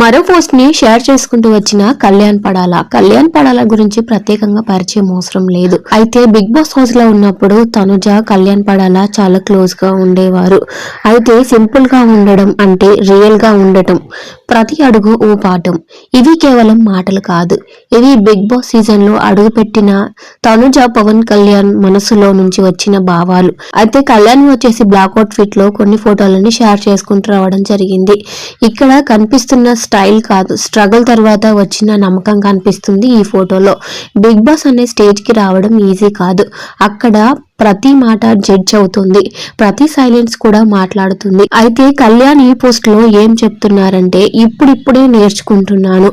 మరో పోస్ట్ని షేర్ చేసుకుంటూ వచ్చిన కళ్యాణ్ పడాల. కళ్యాణ్ పడాల గురించి ప్రత్యేకంగా పరిచయం అవసరం లేదు. అయితే బిగ్ బాస్ హౌస్లో ఉన్నప్పుడు తనుజ కళ్యాణ్ పడాల చాలా క్లోజ్గా ఉండేవారు. అయితే సింపుల్గా ఉండడం అంటే రియల్గా ఉండటం. ప్రతి అడుగు ఓ పాఠం. ఇవి కేవలం మాటలు కాదు. ఇవి బిగ్ బాస్ సీజన్లో అడుగు పెట్టిన తనుజ పవన్ కళ్యాణ్ మనసులో నుంచి వచ్చిన భావాలు. అయితే కళ్యాణ్ వచ్చేసి బ్లాక్ అవుట్ ఫిట్లో కొన్ని ఫోటోలని షేర్ చేసుకుంటూ రావడం జరిగింది. ఇక్కడ కనిపిస్తున్న స్టైల్ కాదు. స్ట్రగుల్ తర్వాత వచ్చిన నమ్మకం కనిపిస్తుంది ఈ ఫోటోలో. బిగ్ బాస్ అనే స్టేజ్కి రావడం ఈజీ కాదు. అక్కడ ప్రతి మాట జడ్జ్ అవుతుంది. ప్రతి సైలెన్స్ కూడా మాట్లాడుతుంది. అయితే కళ్యాణ్ ఈ పోస్ట్లో ఏం చెప్తున్నారంటే ఇప్పుడిప్పుడే నేర్చుకుంటున్నాను.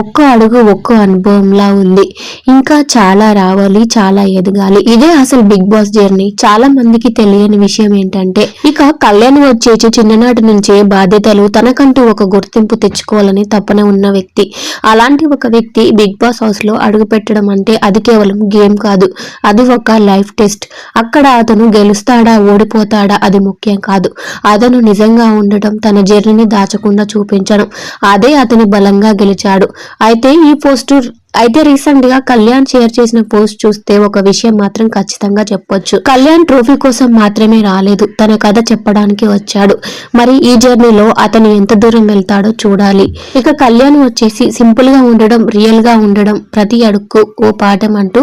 ఒక్క అడుగు ఒక్క అనుభవంలా ఉంది. ఇంకా చాలా రావాలి చాలా ఎదగాలి. ఇదే అసలు బిగ్ బాస్ జర్నీ చాలా మందికి తెలియని విషయం ఏంటంటే ఇక కళ్యాణ్ వచ్చేసి చిన్ననాటి నుంచే బాధ్యతలు తనకంటూ ఒక గుర్తింపు తెచ్చుకోవాలని తపన ఉన్న వ్యక్తి. అలాంటి ఒక వ్యక్తి బిగ్ బాస్ హౌస్లో అడుగు పెట్టడం అంటే అది కేవలం గేమ్ కాదు. అది ఒక లైఫ్ టెస్ట్ అక్కడ అతను గెలుస్తాడా ఓడిపోతాడా అది ముఖ్యం కాదు. అతను నిజంగా ఉండటం తన జర్నీని దాచకుండా చూపించడం అదే అతని బలంగా గెలిచాడు. అయితే ఈ పోస్టు అయితే రీసెంట్గా కళ్యాణ్ షేర్ చేసిన పోస్ట్ చూస్తే ఒక విషయం మాత్రం ఖచ్చితంగా చెప్పొచ్చు. కళ్యాణ్ ట్రోఫీ కోసం మాత్రమే రాలేదు. తన కథ చెప్పడానికి వచ్చాడు. మరి ఈ జర్నీలో అతను ఎంత దూరం వెళ్తాడో చూడాలి. ఇక కళ్యాణ్ వచ్చేసి సింపుల్గా ఉండడం రియల్గా ఉండడం ప్రతి అడుక్కు ఓ పాఠం అంటూ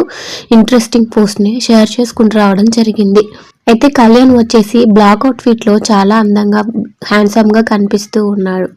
ఇంట్రెస్టింగ్ పోస్ట్ని షేర్ చేసుకుంటూ రావడం జరిగింది. అయితే కళ్యాణ్ వచ్చేసి బ్లాక్ అవుట్ ఫిట్లో చాలా అందంగా హ్యాండ్సమ్గా కనిపిస్తూ ఉన్నాడు.